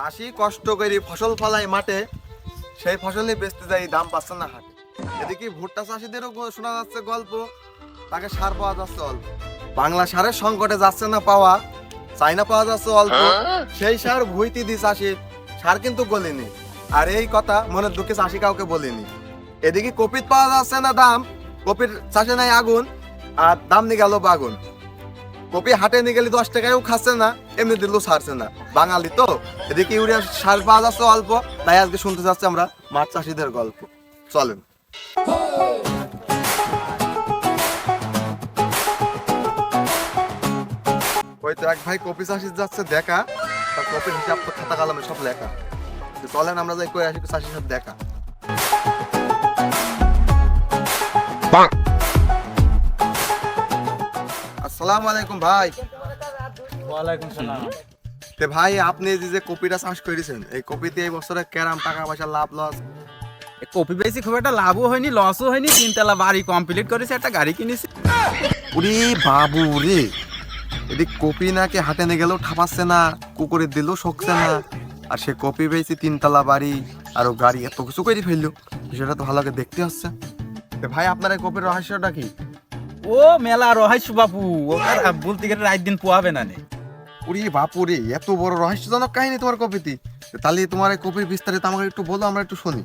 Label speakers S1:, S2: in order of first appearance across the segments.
S1: চাষি কষ্ট করে ফসল ফলায় মাঠে সেই ফসলই বেচতে যাই দাম পাচ্ছে না হাটে। এদিকে ভুট্টা চাষিদেরও শোনা যাচ্ছে গল্প তাকে সার পাওয়া যাচ্ছে অল্প। বাংলা সারের সংকটে যাচ্ছে না পাওয়া চাইনা পাওয়া যাচ্ছে অল্প। সেই সার ভুইতি দি চাষি সার কিন্তু গলেনি। আর এই কথা মনের দুঃখে চাষি কাউকে বলেনি। এদিকে কপিত পাওয়া যাচ্ছে না দাম কপির চাষে নাই আগুন আর দাম নিয়ে গেল বাগুন। কপি হাটে নিয়ে গেলে দশ টাকায়ও খাচ্ছে না, এমনি দিলেও ছাড়ছে না। বাঙালি তো, এদিকে ইউরিয়া সার পাওয়া যাচ্ছে অল্প, তাই আজকে শুনতে চাচ্ছি আমরা মাছ চাষিদের গল্প। চলেন। ওই তো এক ভাই কপি চাষি যাচ্ছে দেখা তার কপির হিসাব তো খাতা কলমে সব লেখা। চলেন আমরা যাই কই আসি চাষির সাথে দেখা। আসসালামু আলাইকুম ভাই।
S2: ওয়ালাইকুম সালাম।
S1: তে ভাই আপনি যে যে কপিটা চাষ করেছেন এই কপিতে এই বছরে কেরাম টাকা পয়সা লাভ লস?
S2: কপি বেশি খুব একটা লাভও হয়নি লসও হয়নি তিনতলা বাড়ি কমপ্লিট করেছে একটা গাড়ি কিনেছি।
S1: উরে বাবু রে এদিক কপি নাকি হাটে নিয়ে গেলেও ঠাপাচ্ছে না কুকুরে দিলেও শোকছে না। আর সে কপি পেয়েছি তিনতলা বাড়ি আর ও গাড়ি এত কিছু করে ফেলল বিষয়টা তো ভালো করে দেখতে হচ্ছে। তে ভাই আপনার এই কপির রহস্যটা কি?
S2: ও মেলা রহস্য বাপু বলতে গেলে রাত দিন পোয়াবে না নে।
S1: উরি বাপু রে এত বড় রহস্যজনক কাহিনী তোমার কপিতে। তাহলে তোমার এই কপির বিস্তারিত আমাকে একটু বলো আমরা একটু শুনি।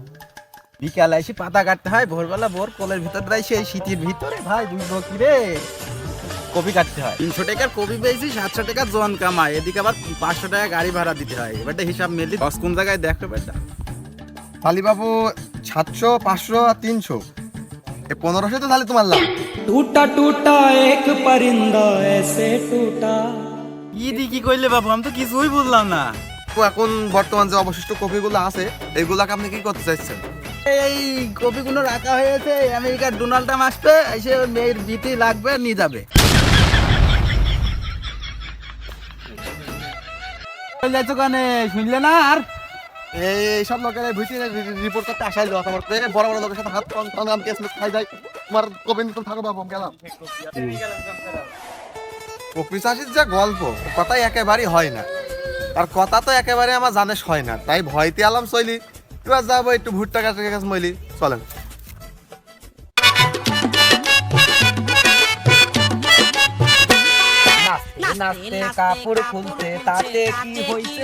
S2: বিকালে এসে পাতা কাটতে হয় ভোরবেলা ভোর কলের ভিতর দেয় সেই শীতের ভিতরে ভাই বুঝব কি রে। কপি কাটতে হয়। তিনশো টাকার কপি পেয়েছি সাতশো টাকার জন কামায় এদিকে আবার পাঁচশো টাকা গাড়ি ভাড়া দিতে হয়। এবারটা হিসাব মেলি দশ কোন জায়গায় দেখো বেটা।
S1: তালি বাবু সাতশো পাঁচশো আর তিনশো। পনেরোশো তো তাহলে তোমার লাভ।
S3: টুটা টুটা এক পরিন্দা এসে
S2: টুটা ইদি কি কইলে বাবু? আমি তো কিছুই বুঝলাম না।
S1: এখন বর্তমান যে অবশিষ্ট কপিগুলো আছে এগুলাকে আপনি কি করতে চাইছেন?
S2: এই কপিগুলো রাখা হয়েছে আমেরিকার ডোনাল্ড ট্রাম্প আসবে এসে মেয়ের বিটি লাগবে নিয়ে যাবে। শুনলে না আর?
S1: এই সব লোকের ভিতরে রিপোর্ট করতে আসাই আমার বড় বড় লোকের সাথে হাত আমি কেস খাই যাই। তোমার কপি নিতে থাকো বাবু গেলাম। কপি চাষির যে গল্প কথাই একেবারেই হয় না। আর কথা তো একেবারে আমার জানেস হয় না। তাই ভয়তে আলাম চলি এবার যাব একটু ভুট্টা কাছে কাছে মইলি। চলেন।
S3: নাচতে কাপড় খুলতে তাতে কি হইছে?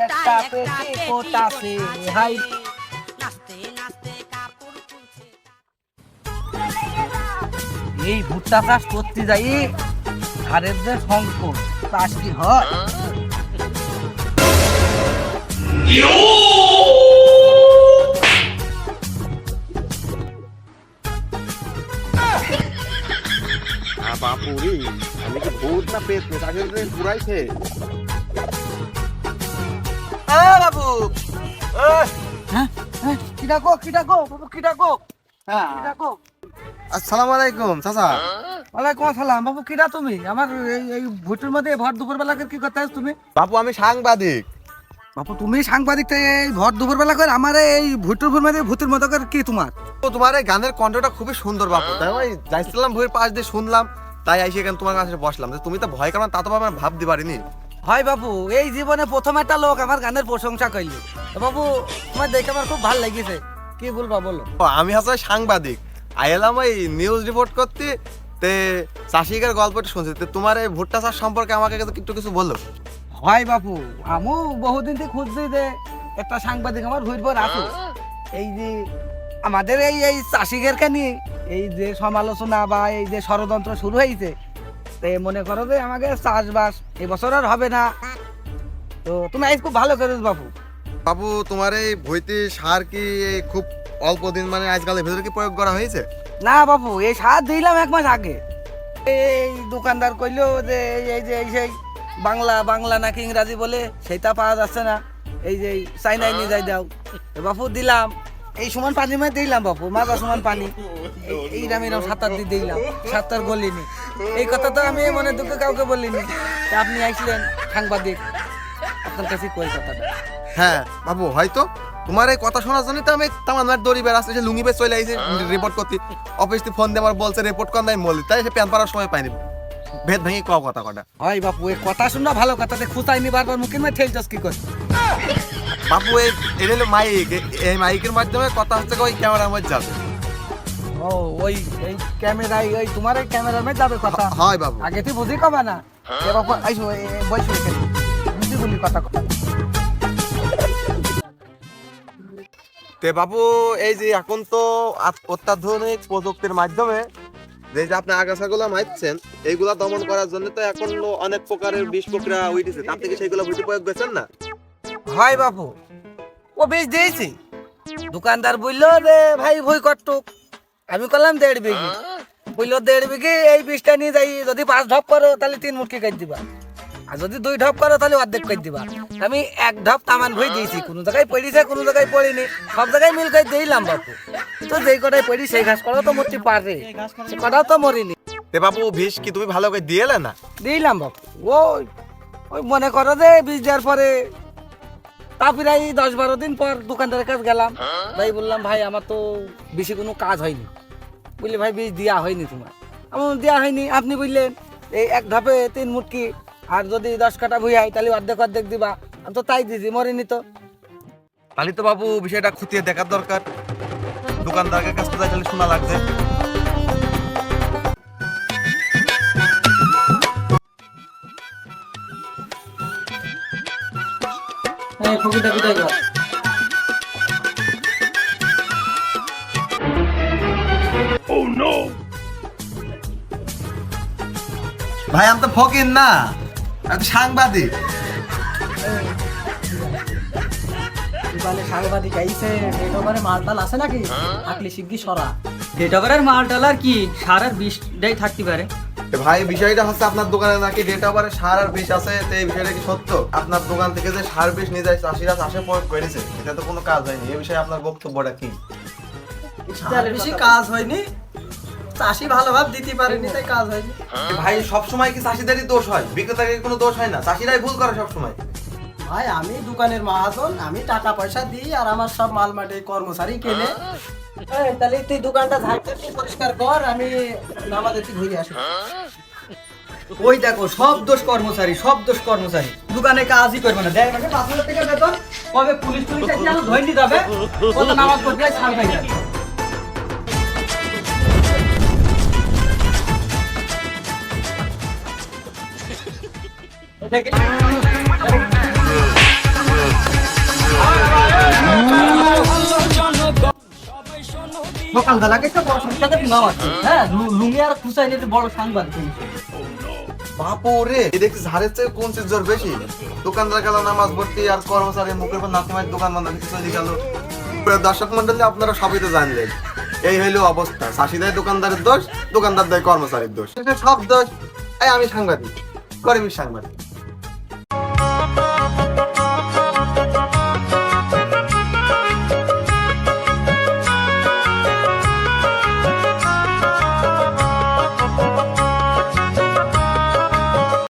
S3: একটা এই ভুট্টা চাষ করতে যাই ধারের যে সংকট চাষ কি হয়?
S1: বাপু রে আমি কি ভূত না পেট চাষির পুরাইছে
S3: বাবু। হ্যাঁ হ্যাঁ। বাবু কি ডাকো?
S2: হ্যাঁ।
S3: কি ডাকো?
S1: আসসালামু আলাইকুম চাচা।
S3: ওয়ালাইকুম আসসালাম। বাবু কিরা তুমি? আমার এই এই মধ্যে ভর দুপুর বেলা কি করতে তুমি?
S1: বাপু আমি সাংবাদিক।
S3: তুমি সাংবাদিক তো এই ভর দুপুর বেলা করে আমার এই ভুটুর ভুর মধ্যে ভূতের মতো করে কি তোমার?
S1: তোমার এই গানের কণ্ঠটা খুবই সুন্দর বাপু তাই যাইছিলাম বইয়ের পাশ দিয়ে শুনলাম তাই আইসি এখানে তোমার কাছে বসলাম। যে তুমি তো ভয় কারণ তা তো আমার ভাবতে পারিনি।
S3: হয় বাবু এই জীবনে প্রথম একটা লোক আমার গানের প্রশংসা করলি বাবু তোমার দেখে আমার খুব ভালো লেগেছে। কি বলবা বলো?
S1: আমি আসলে সাংবাদিক। আইলাম এই নিউজ রিপোর্ট করতে তে চাষিকের গল্পটা শুনছি। তে তোমার এই ভুট্টা চাষ সম্পর্কে আমাকে একটু কিছু বলো।
S3: হয় বাপু আমিও বহুদিন থেকে খুঁজছি যে একটা সাংবাদিক আমার ভুইর পর আসো এই যে আমাদের এই এই চাষিদের কানি এই যে সমালোচনা বা এই যে ষড়যন্ত্র শুরু হয়েছে তো মনে করো যে আমাকে চাষবাস এবছর আর হবে না। তো তুমি আজ খুব ভালো করেছ বাবু
S1: বাবু তোমার এই ভইতে সার কি এই খুব অল্প দিন মানে আজকালের ভেতরে কি প্রয়োগ করা হয়েছে?
S3: না বাবু এই সার দিলাম এক মাস আগে। এই দোকানদার কইলো যে এই- যে এই সেই বাংলা বাংলা নাকি ইংরাজি বলে সেটা পাওয়া যাচ্ছে না। এই যে চাইনায় নিয়ে যাই দাও। বাপু দিলাম। এই সমান পানি মানে দিলাম বাপু মাজা সমান পানি। এই- এইরাম এরম সাঁতার দিয়ে দিলাম সাঁতার গলিনি। এই কথা তো আমি মনে দুঃখে কাউকে বলিনি। তা আপনি আসলেন সাংবাদিক। আপনার কাছে কই কথাটা?
S1: হ্যাঁ বাবু হয়তো। তোমার এই কথা শোনার জন্য তো আমি তামান্নার দড়ি বেড়াচ্ছে সে লুঙ্গি বেশ চলে আইছে রিপোর্ট করতে। অফিস থেকে ফোন দিয়ে আমার বলছে রিপোর্ট কর নাই মলি তাই সে প্যান পাড়ার সময় পাইনি। ভেদ ভেঙে কও কথা কটা।
S3: হয় বাপু এই কথা শুননা ভালো কথাতে খুঁতাই নি বারবার মুখের মধ্যে ঠেলছস কি করে।
S1: বাপু এই এটা হলো মাইক। এই মাইকের মাধ্যমে কথা হচ্ছে ওই ক্যামেরার মধ্যে যাবে।
S3: ও ওই এই ক্যামেরায় ওই তোমার এই ক্যামেরার মধ্যে যাবে কথা।
S1: হয় বাবু।
S3: আগে তুই বুঝি কবা না? এ বাপু আইসো বইসো এখানে। বুঝি বলি কথা কথা
S1: তে বাবু এই যে এখন তো অত্যাধুনিক প্রযুক্তির মাধ্যমে যে যে আপনি আগাছাগুলো মারছেন এইগুলা দমন করার জন্য তো এখন অনেক প্রকারের বিষ প্রক্রিয়া উঠেছে আপনি কি সেইগুলো বুঝে প্রয়োগ করছেন না?
S3: হয় বাবু। ও বেশ দিয়েছি। দোকানদার বলল রে ভাই ভই কটুক আমি করলাম দেড় বিঘি। বলল দেড় বিঘি এই বীজটা নিয়ে যাই যদি পাঁচ ঢপ করো তাহলে তিন মুটকি কাট দিবা। আর যদি দুই ঢপ করো তাহলে অর্ধেক কাট দিবা। আমি এক ঢপ তামান ভই দিয়েছি কোনো জায়গায় পড়িছে কোনো জায়গায় পড়িনি। সব জায়গায় মিল করে দিলাম বাপু। তো যেই কটাই পড়ি সেই ঘাস করাও তো মরতে পারে। সে কটাও তো মরিনি।
S1: তে বাবু বিষ কি তুমি ভালো করে দিয়েলে না?
S3: দিলাম বাপু। ওই ওই মনে করো যে বীজ দেওয়ার পরে তা প্রায় দশ বারো দিন পর দোকানদারের কাছে গেলাম। ভাই বললাম ভাই আমার তো বেশি কোনো কাজ হয়নি। বললি ভাই বীজ দেওয়া হয়নি তোমার। আমার দেওয়া হয়নি। আপনি বললেন এই এক ধাপে তিন মুটকি আর যদি দশ কাটা ভুই হয় তাহলে অর্ধেক অর্ধেক দিবা। আমি তো তাই দিছি মরেনি তো।
S1: তাহলে তো বাবু বিষয়টা খুঁটিয়ে দেখার দরকার। দোকানদারের কাছে যাই তাহলে শোনা লাগবে। ভাই আমি তো ফকির না। আমি তো সাংবাদিক।
S4: দোকানে সাংবাদিক আইছে ডেট ওভারে মালটাল আছে নাকি? থাকলে শিগগি সরা। ডেট ওভারের মালটাল আর কি সারের বিশটাই থাকতে পারে।
S1: এ ভাই বিষয়টা হচ্ছে আপনার দোকানে নাকি ডেট ওভারে সার আর বিষ আছে তো এই বিষয়টা কি সত্য? আপনার দোকান থেকে যে সার বিষ নিয়ে যায় চাষিরা চাষে প্রয়োগ করেছে এটা তো কোনো কাজ হয়নি। এই বিষয়ে আপনার বক্তব্যটা কি?
S4: বেশি কাজ হয়নি। চাষি ভালোভাবে দিতে পারেনি তাই কাজ হয়নি।
S1: ভাই সব সময় কি চাষিদেরই দোষ হয়? বিক্রেতার কোনো দোষ হয় না। চাষিরাই ভুল করে সব সময়।
S4: ভাই আমি দোকানের মহাজন আমি টাকা পয়সা দিই আর আমার সব মাল মাটি কর্মচারী কেনে। তাহলে তুই দোকানটা ঝাড়তে পরিষ্কার কর আমি নামাজে তুই ঘুরে আসি। ওই দেখো সব দোষ কর্মচারী সব দোষ কর্মচারী। দোকানে কাজই করবে না। দেখ মানে পাঁচ হাজার টাকা বেতন কবে পুলিশ পুলিশ ধরে নিতে হবে কত নামাজ পড়তে ছাড় পাই যাবে
S1: দেখছি বেশি? দোকানদার নামাজ ভর্তি আর কর্মচারী দোকান দর্শক মন্ডলী আপনারা সবই তো জানলেন, এই হইল অবস্থা। চাষিদের দোকানদারের দোষ, দোকানদার দেয় কর্মচারীর দোষ। সব দোষ। আমি সাংবাদিক গরিবের সাংবাদিক।